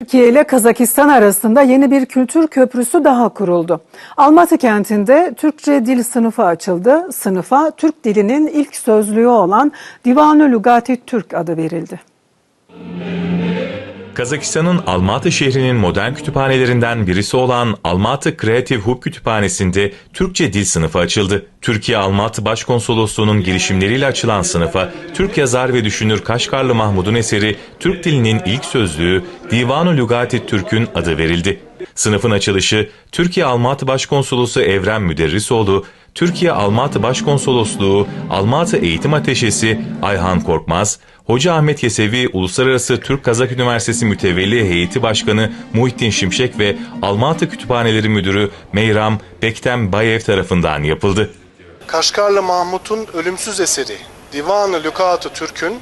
Türkiye ile Kazakistan arasında yeni bir kültür köprüsü daha kuruldu. Almatı kentinde Türkçe dil sınıfı açıldı. Sınıfa Türk dilinin ilk sözlüğü olan Divan-ı Lugati Türk adı verildi. Kazakistan'ın Almatı şehrinin modern kütüphanelerinden birisi olan Almatı Creative Hub Kütüphanesi'nde Türkçe dil sınıfı açıldı. Türkiye Almatı Başkonsolosluğu'nun girişimleriyle açılan sınıfa Türk yazar ve düşünür Kaşgarlı Mahmud'un eseri Türk dilinin ilk sözlüğü Divan-ı Lugati Türk'ün adı verildi. Sınıfın açılışı Türkiye Almatı Başkonsolosu Evren Müderrisoğlu, Türkiye Almatı Başkonsolosluğu, Almatı Eğitim Ateşesi Ayhan Korkmaz, Hoca Ahmet Yesevi Uluslararası Türk Kazak Üniversitesi Mütevelli Heyeti Başkanı Muhittin Şimşek ve Almatı Kütüphaneleri Müdürü Meyram Bektem Bayev tarafından yapıldı. Kaşgarlı Mahmut'un ölümsüz eseri Divan-ı Lükat-ı Türk'ün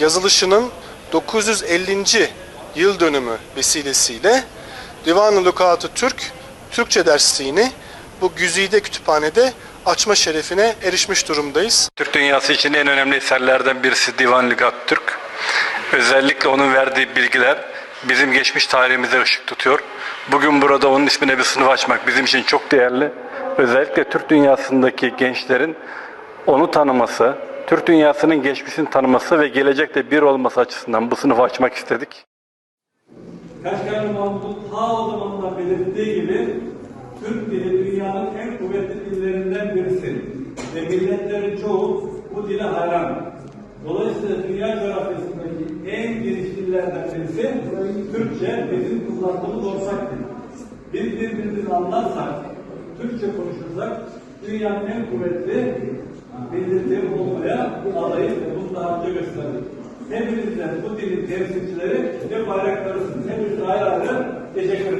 yazılışının 950. yıl dönümü vesilesiyle Divan-ı Lükat-ı Türk Türkçe dersliğini bu güzide kütüphanede açma şerefine erişmiş durumdayız. Türk dünyası için en önemli eserlerden birisi Divan Lügat Türk. Özellikle onun verdiği bilgiler bizim geçmiş tarihimize ışık tutuyor. Bugün burada onun ismine bir sınıf açmak bizim için çok değerli. Özellikle Türk dünyasındaki gençlerin onu tanıması, Türk dünyasının geçmişini tanıması ve gelecekte bir olması açısından bu sınıfı açmak istedik. Kaşgarlı Mahmut'un ta o zamanlar belirttiği gibi Türk dili dünyanın en kuvvetli dillerinden birisi ve milletlerin çoğu bu dile hayran. Dolayısıyla dünya coğrafyasındaki en geniş dillerden birisi Türkçe bizim kullandığımız ortak dil. Biz birbirimizi anlarsak, Türkçe konuşursak dünyanın en kuvvetli milletleri olmaya adayız bunu daha önce gösterdik. Hepinizden bu dilin temsilcileri ve 하여는 이제 그